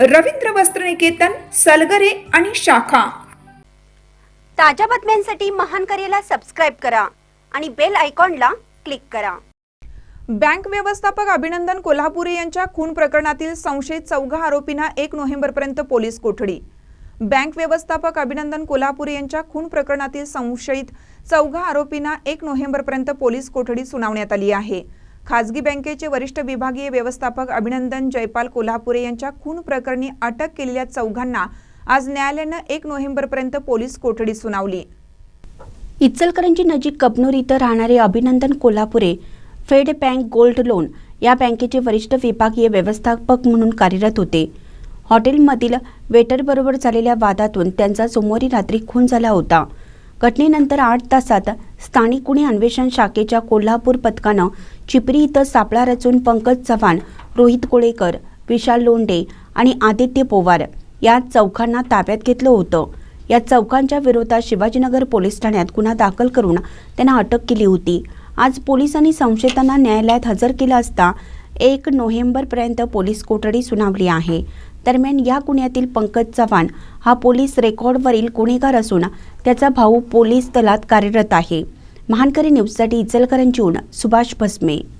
रवींद्र वस्त्रनिकेतन सलगरे आणि शाखा. ताज्या बातम्यांसाठी महान करेला सबस्क्राईब करा आणि बेल आयकॉनला क्लिक करा. बँक व्यवस्थापक अभिनंदन कोल्हापुरे यांच्या खून प्रकरणातील संशयित चौघा आरोपींना एक नोव्हेंबरपर्यंत पोलीस कोठडी. बँक व्यवस्थापक अभिनंदन कोल्हापुरे यांच्या खून प्रकरणातील संशयित चौघा आरोपींना एक नोव्हेंबरपर्यंत पोलीस कोठडी सुनावण्यात आली आहे. खासगी बँकेचे वरिष्ठ विभागीय व्यवस्थापक अभिनंदन जयपाल कोल्हापुरे यांच्या खून प्रकरणी अटक केलेल्या चौघांना आज न्यायालयानं एक नोव्हेंबरपर्यंत पोलीस कोठडी सुनावली. इचलकरंजी नजीक कबनूर इथं राहणारे अभिनंदन कोल्हापुरे फेड बँक गोल्ड लोन या बँकेचे वरिष्ठ विभागीय व्यवस्थापक म्हणून कार्यरत होते. हॉटेलमधील वेटरबरोबर झालेल्या वादातून त्यांचा सोमवारी रात्री खून झाला होता. घटनेनंतर आठ तासात स्थानिक गुन्हे अन्वेषण शाखेच्या कोल्हापूर पथकानं चिपरी इथं सापळा रचून पंकज चव्हाण रोहित कोळेकर विशाल लोंडे आणि आदित्य पोवार या चौघांना ताब्यात घेतलं होतं. या चौघांच्या विरोधात शिवाजीनगर पोलीस ठाण्यात गुन्हा दाखल करून त्यांना अटक केली होती. आज पोलिसांनी संशयितांना न्यायालयात हजर केलं असता एक नोव्हेंबरपर्यंत पोलीस कोठडी सुनावली आहे. दरम्यान या गुन्ह्यातील पंकज चव्हाण हा पोलीस रेकॉर्डवरील गुन्हेगार असून त्याचा भाऊ पोलीस दलात कार्यरत आहे. महानकरी न्यूजसाठी इचलकरंजीहून सुभाष भस्मे.